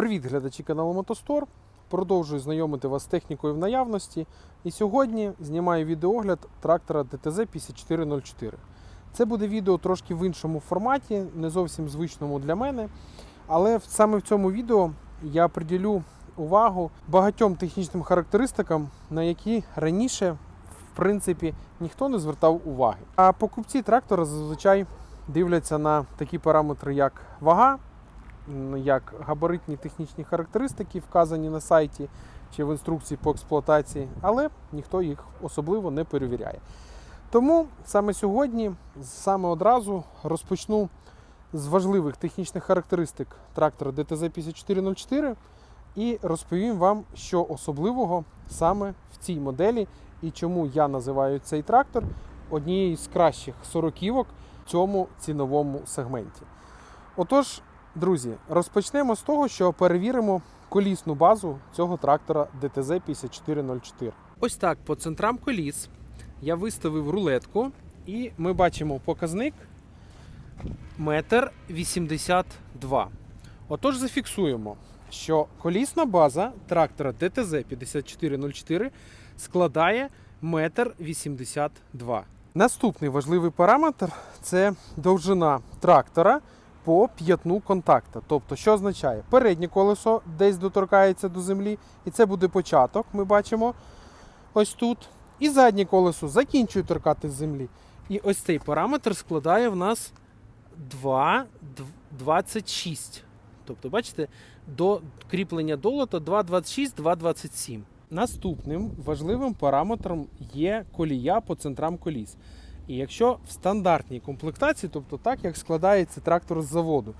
Привіт, глядачі каналу Мотостор. Продовжую знайомити вас з технікою в наявності. І сьогодні знімаю відеогляд трактора DTZ 5404. Це буде відео трошки в іншому форматі, не зовсім звичному для мене. Але саме в цьому відео я приділю увагу багатьом технічним характеристикам, на які раніше, в принципі, ніхто не звертав уваги. А покупці трактора зазвичай дивляться на такі параметри, як вага, як габаритні технічні характеристики, вказані на сайті чи в інструкції по експлуатації, але ніхто їх особливо не перевіряє. Тому саме сьогодні, саме одразу розпочну з важливих технічних характеристик трактора DTZ 5404 і розповім вам, що особливого саме в цій моделі і чому я називаю цей трактор однією з кращих сороківок в цьому ціновому сегменті. Отож, друзі, розпочнемо з того, що перевіримо колісну базу цього трактора DTZ 5404. Ось так по центрам коліс я виставив рулетку, і ми бачимо показник метр 82. Отож, зафіксуємо, що колісна база трактора DTZ 5404 складає метр 82. Наступний важливий параметр це довжина трактора по п'ятну контакта. Тобто, що означає? Переднє колесо десь доторкається до землі, і це буде початок, ми бачимо ось тут. І заднє колесо закінчує торкати з землі. І ось цей параметр складає в нас 2,26. Тобто, бачите, до кріплення долота 2,26, 2,27. Наступним важливим параметром є колія по центрам коліс. І якщо в стандартній комплектації, тобто так, як складається трактор з заводу,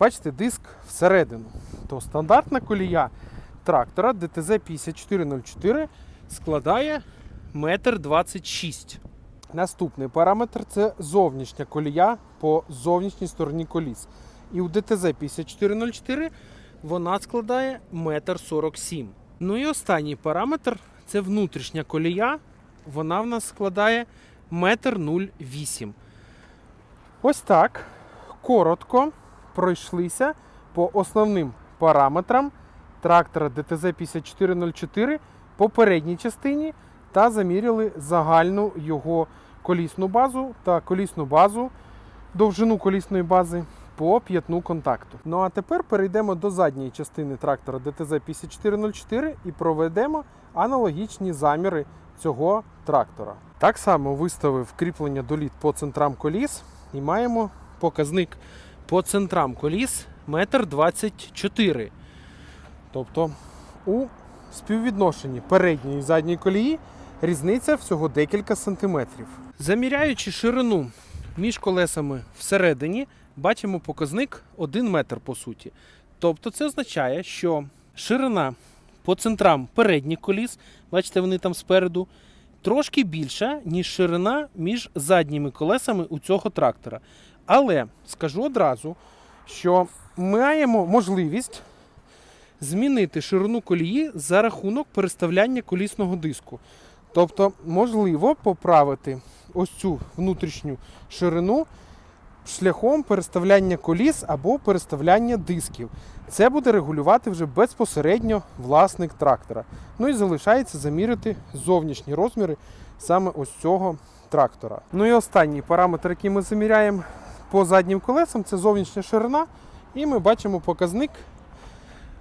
бачите, диск всередину, то стандартна колія трактора DTZ 5404 складає 1,26 м. Наступний параметр це зовнішня колія по зовнішній стороні коліс. І у DTZ 5404 вона складає 1,47 м. Ну і останній параметр це внутрішня колія. Вона в нас складає 1,08 м. Ось так коротко пройшлися по основним параметрам трактора DTZ 5404 по передній частині та заміряли загальну його колісну базу та колісну базу, довжину колісної бази по п'ятну контакту. Ну а тепер перейдемо до задньої частини трактора DTZ 5404 і проведемо аналогічні заміри цього трактора. Так само виставив кріплення доліт по центрам коліс і маємо показник по центрам коліс 1,24 м. Тобто у співвідношенні передньої і задньої колії різниця всього декілька сантиметрів. Заміряючи ширину між колесами всередині, бачимо показник 1 метр по суті. Тобто це означає, що ширина по центрам передніх коліс, бачите, вони там спереду, трошки більша, ніж ширина між задніми колесами у цього трактора. Але скажу одразу, що маємо можливість змінити ширину колії за рахунок переставляння колісного диску. Тобто, можливо поправити ось цю внутрішню ширину шляхом переставляння коліс або переставляння дисків. Це буде регулювати вже безпосередньо власник трактора. Ну і залишається заміряти зовнішні розміри саме ось цього трактора. Ну і останній параметр, який ми заміряємо по заднім колесам, це зовнішня ширина. І ми бачимо показник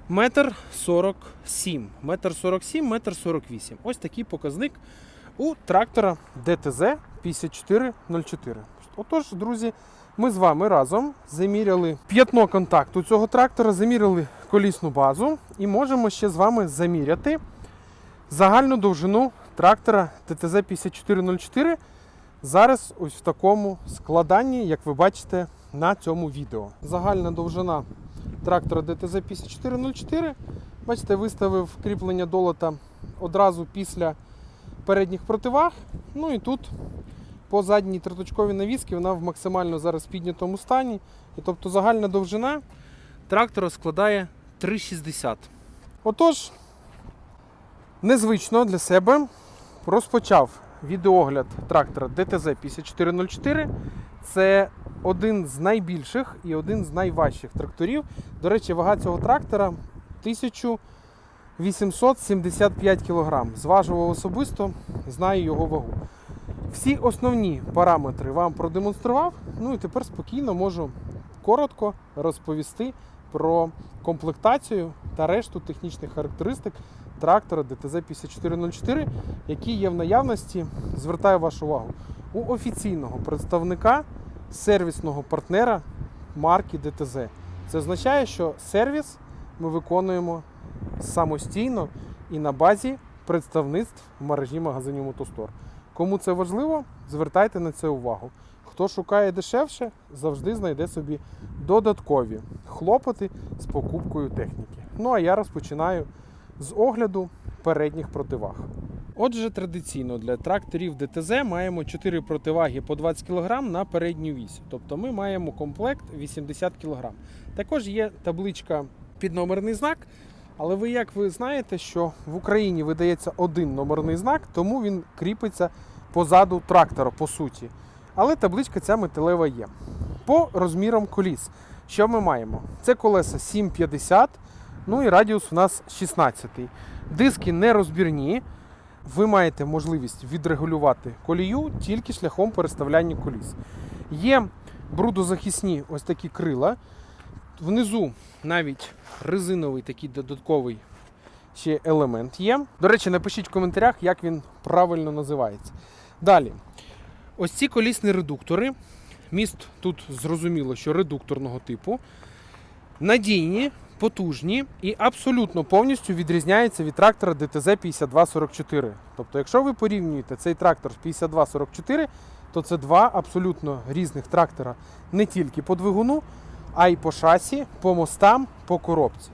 метр сорок сім. Метр сорок сім, метр сорок вісім. Ось такий показник у трактора DTZ 5404. Отож, друзі, ми з вами разом заміряли п'ятно контакту цього трактора, заміряли колісну базу і можемо ще з вами заміряти загальну довжину трактора DTZ 5404. Зараз ось в такому складанні, як ви бачите на цьому відео. Загальна довжина трактора DTZ 5404. Бачите, виставив кріплення долота одразу після передніх противаг. Ну і тут по задній триточковій навіски вона в максимально зараз піднятому стані. І тобто загальна довжина трактора складає 3,60. Отож, незвично для себе розпочав відеогляд трактора DTZ 5404. Це один з найбільших і один з найважчих тракторів. До речі, вага цього трактора 1875 кг. Зважував особисто, знаю його вагу. Всі основні параметри вам продемонстрував. Ну і тепер спокійно можу коротко розповісти про комплектацію та решту технічних характеристик трактора DTZ5404, які є в наявності. Звертаю вашу увагу у офіційного представника сервісного партнера марки DTZ. Це означає, що сервіс ми виконуємо самостійно і на базі представництв в мережі магазинів Мотостор. Кому це важливо, звертайте на це увагу. Хто шукає дешевше, завжди знайде собі додаткові хлопоти з покупкою техніки. Ну а я розпочинаю з огляду передніх противаг. Отже, традиційно для тракторів ДТЗ маємо 4 противаги по 20 кг на передню вісь. Тобто ми маємо комплект 80 кг. Також є табличка під номерний знак. Але ви як ви знаєте, що в Україні видається один номерний знак, тому він кріпиться позаду трактора, по суті. Але табличка ця металева є. По розмірам коліс. Що ми маємо? Це колеса 7,50, ну і радіус у нас 16. Диски нерозбірні. Ви маєте можливість відрегулювати колію тільки шляхом переставляння коліс. Є брудозахисні ось такі крила. Внизу навіть резиновий такий додатковий ще елемент є. До речі, напишіть в коментарях, як він правильно називається. Далі, ось ці колісні редуктори. Міст тут зрозуміло, що редукторного типу. Надійні, потужні і абсолютно повністю відрізняються від трактора DTZ 5244. Тобто, якщо ви порівнюєте цей трактор з 5244, то це два абсолютно різних трактора не тільки по двигуну, а й по шасі, по мостам, по коробці.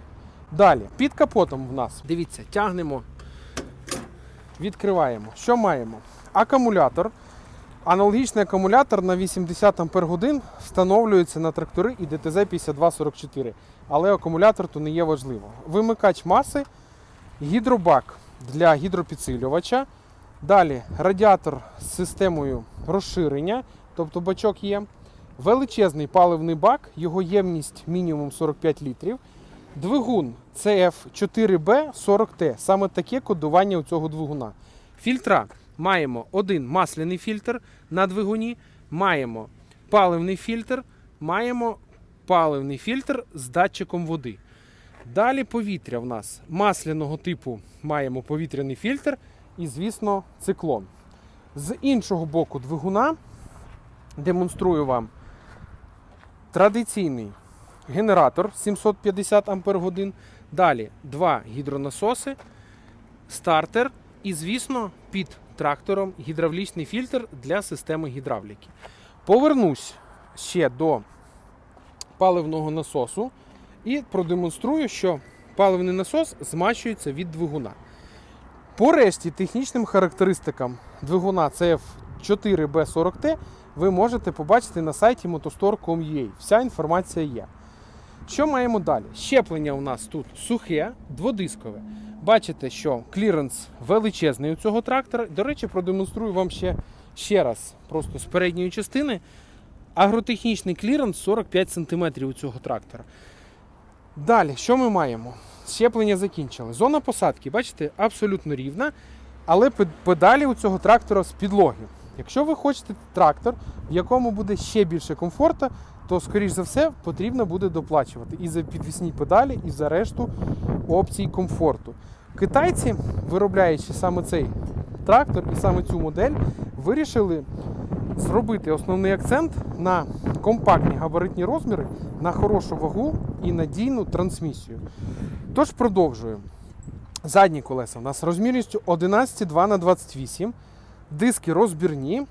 Далі, під капотом в нас, дивіться, тягнемо, відкриваємо. Що маємо? Акумулятор. Аналогічний акумулятор на 80 Ах встановлюється на трактори і ДТЗ 5244. Але акумулятор то не є важливо. Вимикач маси, гідробак для гідропідсилювача. Далі радіатор з системою розширення, тобто бачок є. Величезний паливний бак, його ємність мінімум 45 літрів. Двигун CF4B40T. Саме таке кодування у цього двигуна. Фільтра маємо один масляний фільтр на двигуні, маємо паливний фільтр, маємо паливний фільтр з датчиком води. Далі повітря в нас масляного типу маємо повітряний фільтр і, звісно, циклон. З іншого боку двигуна демонструю вам традиційний генератор 750 Ах. Далі два гідронасоси, стартер і, звісно, під трактором гідравлічний фільтр для системи гідравліки. Повернусь ще до паливного насосу і продемонструю, що паливний насос змащується від двигуна. По решті технічним характеристикам двигуна CF4B40T ви можете побачити на сайті motostore.com.ua. Вся інформація є. Що маємо далі? Щеплення у нас тут сухе, дводискове. Бачите, що кліренс величезний у цього трактора. До речі, продемонструю вам ще, ще раз, просто з передньої частини. Агротехнічний кліренс 45 см у цього трактора. Далі, що ми маємо? Щеплення закінчили. Зона посадки, бачите, абсолютно рівна, але педалі у цього трактора з підлоги. Якщо ви хочете трактор, в якому буде ще більше комфорту, то, скоріш за все, потрібно буде доплачувати і за підвісні педалі, і за решту опцій комфорту. Китайці, виробляючи саме цей трактор і саме цю модель, вирішили зробити основний акцент на компактні габаритні розміри, на хорошу вагу і надійну трансмісію. Тож продовжуємо. Задні колеса у нас розмірністю 11,2 на 28, диски розбірні,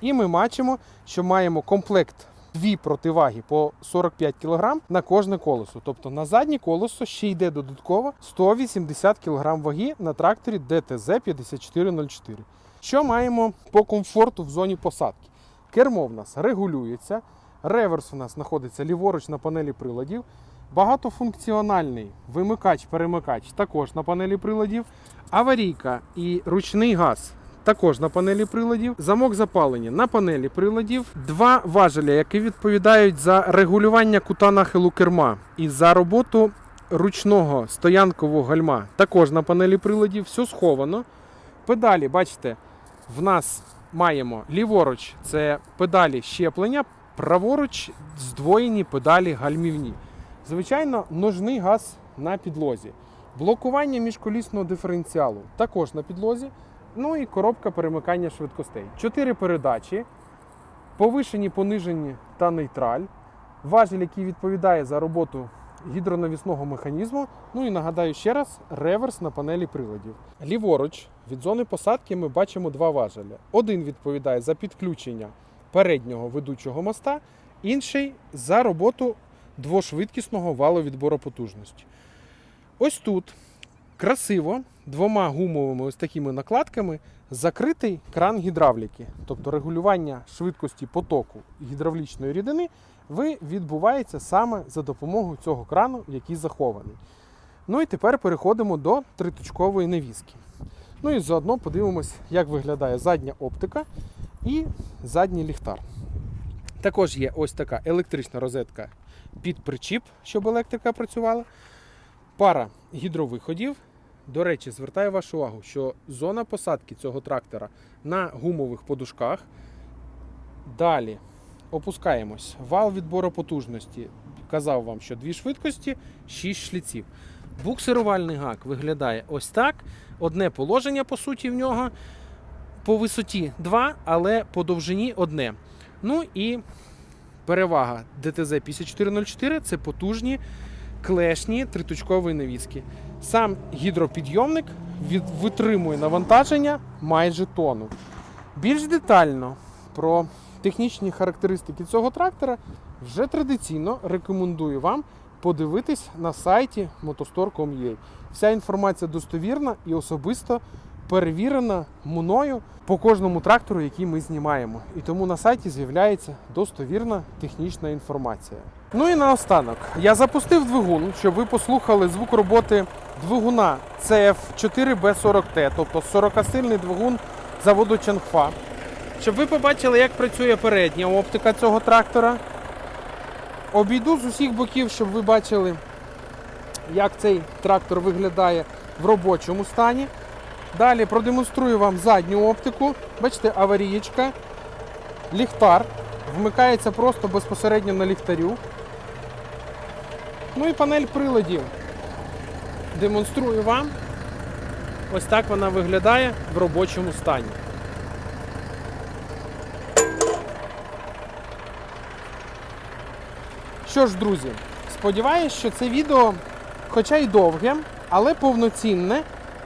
і ми бачимо, що маємо комплект дві противаги по 45 кг на кожне колесо. Тобто на заднє колесо ще йде додатково 180 кг ваги на тракторі DTZ 5404. Що маємо по комфорту в зоні посадки? Кермо в нас регулюється, реверс у нас знаходиться ліворуч на панелі приладів. Багатофункціональний вимикач-перемикач також на панелі приладів. Аварійка і ручний газ також на панелі приладів, замок запалення на панелі приладів, два важеля, які відповідають за регулювання кута нахилу керма і за роботу ручного стоянкового гальма, також на панелі приладів, все сховано. Педалі, бачите, в нас маємо ліворуч це педалі щеплення, праворуч здвоєні педалі гальмівні. Звичайно, ножний газ на підлозі. Блокування міжколісного диференціалу також на підлозі. Ну і коробка перемикання швидкостей. Чотири передачі, повишені, понижені та нейтраль. Важіль, який відповідає за роботу гідронавісного механізму. Ну і нагадаю ще раз, реверс на панелі приладів. Ліворуч від зони посадки ми бачимо два важеля. Один відповідає за підключення переднього ведучого моста, інший за роботу двошвидкісного валу відбору потужності. Ось тут красиво двома гумовими ось такими накладками закритий кран гідравліки, тобто регулювання швидкості потоку гідравлічної рідини відбувається саме за допомогою цього крану, який захований. Ну і тепер переходимо до триточкової навіски. Ну і заодно подивимось, як виглядає задня оптика і задній ліхтар. Також є ось така електрична розетка під причіп, щоб електрика працювала. Пара гідровиходів. До речі, звертаю вашу увагу, що зона посадки цього трактора на гумових подушках. Далі опускаємось. Вал відбору потужності. Казав вам, що дві швидкості, 6 шліців. Буксирувальний гак виглядає ось так. Одне положення, по суті, в нього. По висоті 2, але по довжині одне. Ну і перевага ДТЗ 5404 це потужні клешні триточкової навіски. Сам гідропідйомник витримує навантаження майже тонну. Більш детально про технічні характеристики цього трактора вже традиційно рекомендую вам подивитись на сайті motostor.com.ua. Вся інформація достовірна і особисто перевірена мною по кожному трактору, який ми знімаємо. І тому на сайті з'являється достовірна технічна інформація. Ну і наостанок, я запустив двигун, щоб ви послухали звук роботи двигуна CF4B40T, тобто 40-сильний двигун заводу Чангфа. Щоб ви побачили, як працює передня оптика цього трактора. Обійду з усіх боків, щоб ви бачили, як цей трактор виглядає в робочому стані. Далі продемонструю вам задню оптику. Бачите, аварієчка, ліхтар. Вмикається просто безпосередньо на ліхтарю. Ну і панель приладів. Демонструю вам. Ось так вона виглядає в робочому стані. Що ж, друзі, сподіваюсь, що це відео, хоча й довге, але повноцінне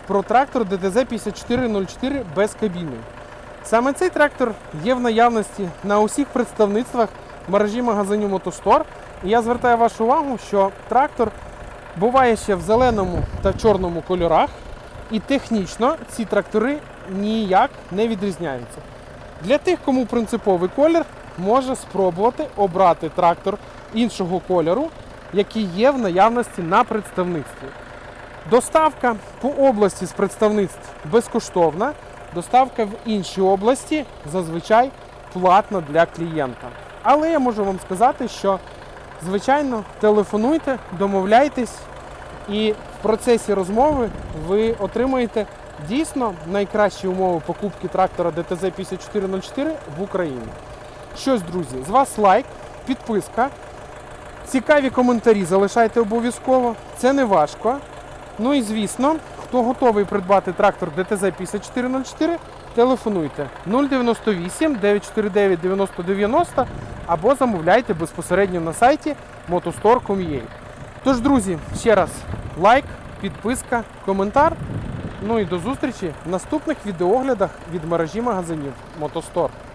про трактор ДТЗ 5404 без кабіни. Саме цей трактор є в наявності на усіх представництвах мережі магазинів Мотостор. І я звертаю вашу увагу, що трактор буває ще в зеленому та чорному кольорах, і технічно ці трактори ніяк не відрізняються. Для тих, кому принциповий колір, може спробувати обрати трактор іншого кольору, який є в наявності на представництві. Доставка по області з представництв безкоштовна. Доставка в інші області зазвичай платна для клієнта. Але я можу вам сказати, що звичайно телефонуйте, домовляйтесь, і в процесі розмови ви отримаєте дійсно найкращі умови покупки трактора ДТЗ 5404 в Україні. Щось, друзі, з вас лайк, підписка. Цікаві коментарі залишайте обов'язково. Це не важко. Ну і звісно, хто готовий придбати трактор ДТЗ 5404, телефонуйте 098 949 9090 або замовляйте безпосередньо на сайті motostore.com.ua. Тож, друзі, ще раз лайк, підписка, коментар. Ну і до зустрічі в наступних відеоглядах від мережі магазинів Мотостор.